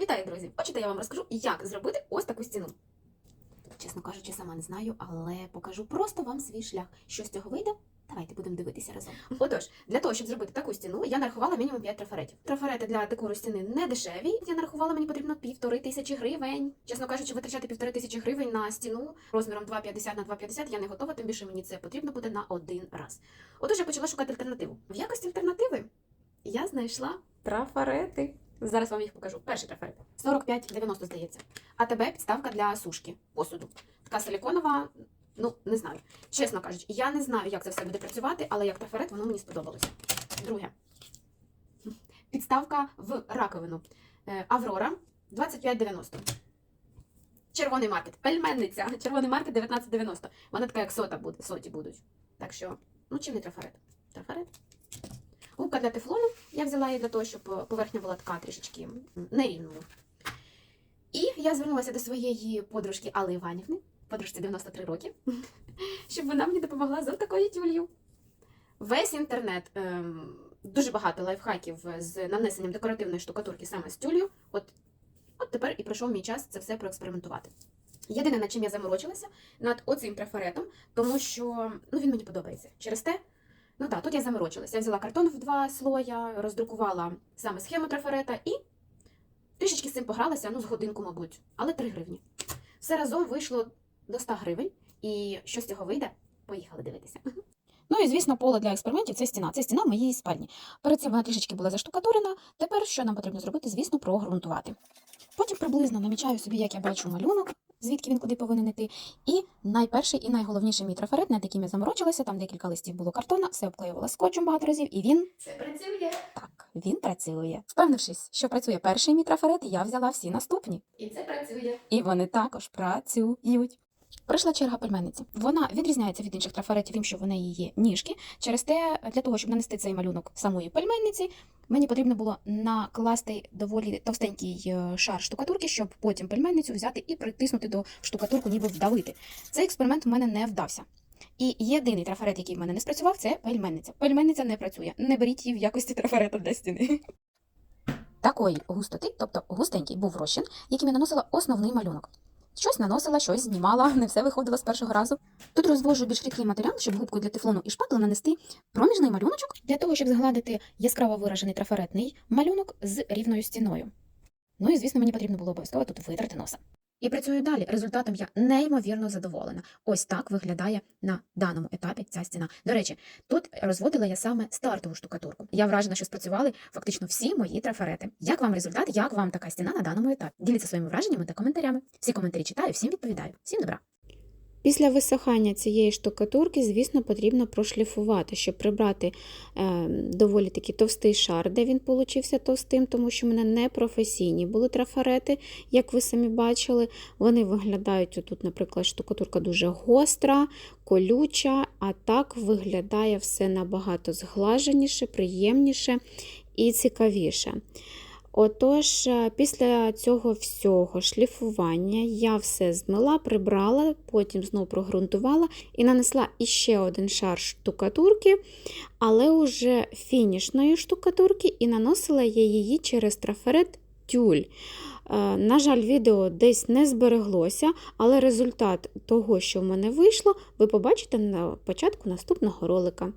Вітаю, друзі! Хочете, я вам розкажу, як зробити ось таку стіну. Чесно кажучи, сама не знаю, але покажу просто вам свій шлях. Що з цього вийде? Давайте будемо дивитися разом. Отож, для того, щоб зробити таку стіну, я нарахувала мінімум 5 трафаретів. Трафарети для декору стіни не дешеві. Я нарахувала, мені потрібно півтори тисячі гривень. Чесно кажучи, витрачати півтори тисячі гривень на стіну розміром 2,50 на 2,50 я не готова, тим більше мені це потрібно буде на один раз. Отож, я почала шукати альтернативу. В якості альтернативи я знайшла трафарети. Зараз вам їх покажу. Перший трафарет 45,90, здається. АТБ підставка для сушки посуду. Така силіконова, ну не знаю. Чесно кажучи, я не знаю, як це все буде працювати, але як трафарет воно мені сподобалося. Друге. Підставка в раковину. Е, Аврора 25,90. Червоний маркет. Пельменниця. Червоний маркет 19,90. Вона така, як сота буде, соті будуть. Так що, ну чим не трафарет? Трафарет. Губка для тефлону. Я взяла її для того, щоб поверхня була така трішечки нерівною. І я звернулася до своєї подружки Алли Іванівни, подружці 93 роки, щоб вона мені допомогла з такою тюлью. Весь інтернет, ем, дуже багато лайфхаків з нанесенням декоративної штукатурки саме з тюлью. От, от тепер і прийшов мій час це все проекспериментувати. Єдине, над чим я заморочилася, над оцим трафаретом, тому що ну, він мені подобається. Через те, ну так, тут я заморочилася. Я взяла картон в два слоя, роздрукувала саме схему трафарета і трішечки з цим погралася, ну, з годинку, мабуть, але 3 гривні. Все разом вийшло до 100 гривень, і що з цього вийде, поїхали дивитися. Ну і звісно, поле для експериментів це стіна. Це стіна моїй спальні. Перед цим вона трішечки була заштукатурена. Тепер що нам потрібно зробити? Звісно, прогрунтувати. Потім приблизно намічаю собі, як я бачу малюнок, звідки він куди повинен іти. І найперший і найголовніший мій трафарет, над яким я заморочилася, там декілька листів було картона, все обклеювала скотчем багато разів, і він Це працює. так, він працює. Впевнившись, що працює перший мій трафарет, я взяла всі наступні. І це працює. І вони також працюють. Прийшла черга пельменниці. Вона відрізняється від інших трафаретів, тим, що в неї є ніжки. Через те, для того, щоб нанести цей малюнок самої пельменниці, мені потрібно було накласти доволі товстенький е, шар штукатурки, щоб потім пельменницю взяти і притиснути до штукатурку, ніби вдавити. Цей експеримент в мене не вдався. І єдиний трафарет, який в мене не спрацював, це пельменниця. Пельменниця не працює. Не беріть її в якості трафарета для стіни. Такої густоти, тобто густенький був розчин, яким я наносила основний малюнок. Щось наносила, щось знімала, не все виходило з першого разу. Тут розвожу більш рідкий матеріал, щоб губкою для тефлону і шпатли нанести проміжний малюночок для того, щоб згладити яскраво виражений трафаретний малюнок з рівною стіною. Ну і звісно, мені потрібно було обов'язково тут витерти носа. І працюю далі. Результатом я неймовірно задоволена. Ось так виглядає на даному етапі ця стіна. До речі, тут розводила я саме стартову штукатурку. Я вражена, що спрацювали фактично всі мої трафарети. Як вам результат? Як вам така стіна на даному етапі? Діліться своїми враженнями та коментарями. Всі коментарі читаю, всім відповідаю. Всім добра. Після висихання цієї штукатурки, звісно, потрібно прошліфувати, щоб прибрати е, доволі такий товстий шар, де він получився товстим, тому що в мене не професійні були трафарети, як ви самі бачили. Вони виглядають, отут, наприклад, штукатурка дуже гостра, колюча, а так виглядає все набагато зглаженіше, приємніше і цікавіше. Отож, е, після цього всього шліфування я все змила, прибрала, потім знову прогрунтувала і нанесла іще один шар штукатурки, але уже фінішної штукатурки, і наносила я її через трафарет тюль. Е, На жаль, відео десь не збереглося, але результат того, що в мене вийшло, ви побачите на початку наступного ролика.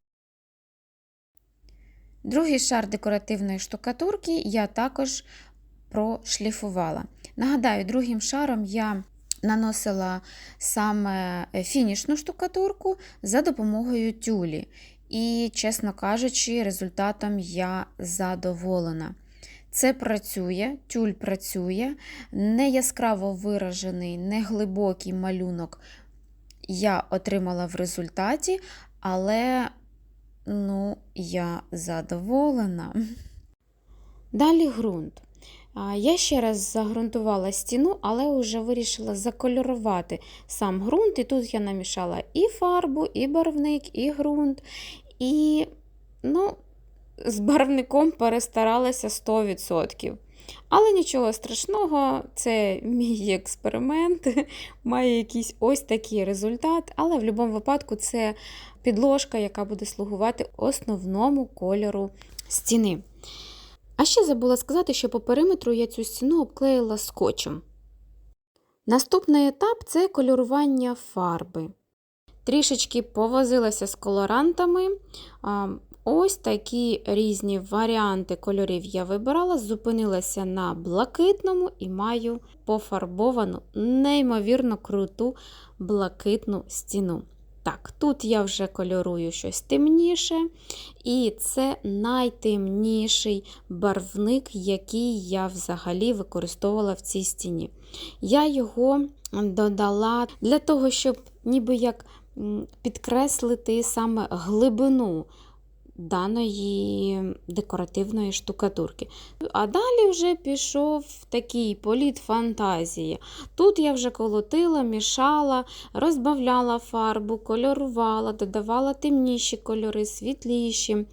Другий шар декоративної штукатурки я також прошліфувала. Нагадаю, другим шаром я наносила саме фінішну штукатурку за допомогою тюлі. І, чесно кажучи, результатом я задоволена. Це працює, тюль працює, не яскраво виражений, не глибокий малюнок я отримала в результаті, але Ну, я задоволена. Далі ґрунт. Я ще раз загрунтувала стіну, але вже вирішила закольорувати сам ґрунт. І тут я намішала і фарбу, і барвник, і ґрунт. І ну, з барвником перестаралася 100%. Але нічого страшного, це мій експеримент, має якийсь ось такий результат. Але в будь-якому випадку це підложка, яка буде слугувати основному кольору стіни. А ще забула сказати, що по периметру я цю стіну обклеїла скотчем. Наступний етап це кольорування фарби. Трішечки повозилася з колорантами. Ось такі різні варіанти кольорів я вибирала, зупинилася на блакитному і маю пофарбовану, неймовірно круту блакитну стіну. Так, тут я вже кольорую щось темніше, і це найтемніший барвник, який я взагалі використовувала в цій стіні. Я його додала для того, щоб ніби як підкреслити саме глибину даної декоративної штукатурки. А далі вже пішов такий політ фантазії. Тут я вже колотила, мішала, розбавляла фарбу, кольорувала, додавала темніші кольори, світліші.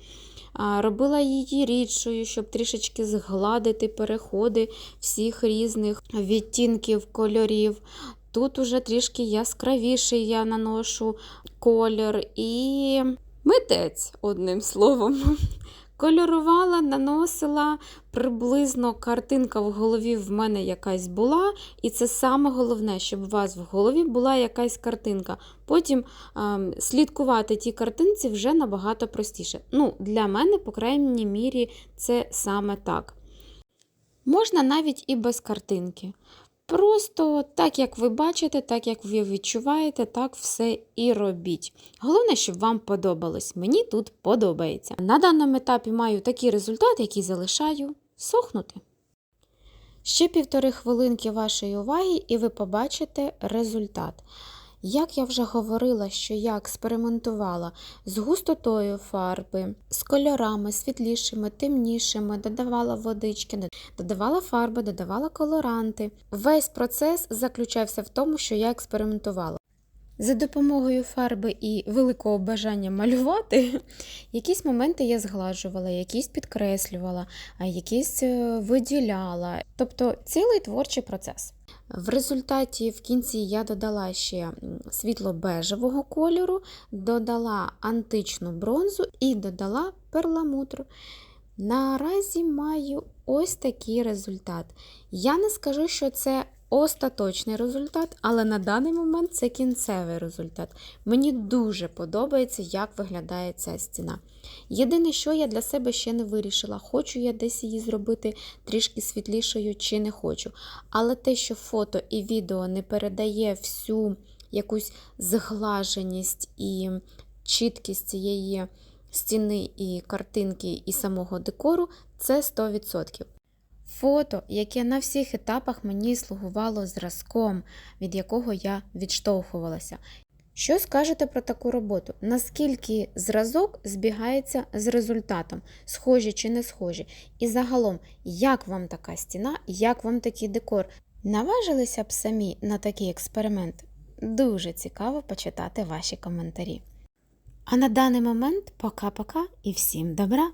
Робила її рідшою, щоб трішечки згладити переходи всіх різних відтінків кольорів. Тут уже трішки яскравіший я наношу колір і митець, одним словом. Кольорувала, наносила приблизно картинка в голові в мене якась була, і це саме головне, щоб у вас в голові була якась картинка. Потім ем, слідкувати ті картинці вже набагато простіше. Ну, для мене, по крайній мірі, це саме так. Можна навіть і без картинки. Просто так, як ви бачите, так як ви відчуваєте, так все і робіть. Головне, щоб вам подобалось. Мені тут подобається. На даному етапі маю такий результат, який залишаю сохнути. Ще півтори хвилинки вашої уваги, і ви побачите результат. Як я вже говорила, що я експериментувала з густотою фарби, з кольорами світлішими, темнішими, додавала водички, додавала фарби, додавала колоранти. Весь процес заключався в тому, що я експериментувала. За допомогою фарби і великого бажання малювати, якісь моменти я згладжувала, якісь підкреслювала, якісь е, виділяла. Тобто цілий творчий процес. В результаті в кінці я додала ще світло-бежевого кольору, додала античну бронзу і додала перламутр. Наразі маю ось такий результат. Я не скажу, що це остаточний результат, але на даний момент це кінцевий результат. Мені дуже подобається, як виглядає ця стіна. Єдине, що я для себе ще не вирішила, хочу я десь її зробити трішки світлішою чи не хочу. Але те, що фото і відео не передає всю якусь зглаженість і чіткість цієї стіни і картинки і самого декору, це 100%. Фото, яке на всіх етапах мені слугувало зразком, від якого я відштовхувалася. Що скажете про таку роботу? Наскільки зразок збігається з результатом? Схожі чи не схожі? І загалом, як вам така стіна, як вам такий декор? Наважилися б самі на такий експеримент? Дуже цікаво почитати ваші коментарі. А на даний момент пока-пока і всім добра!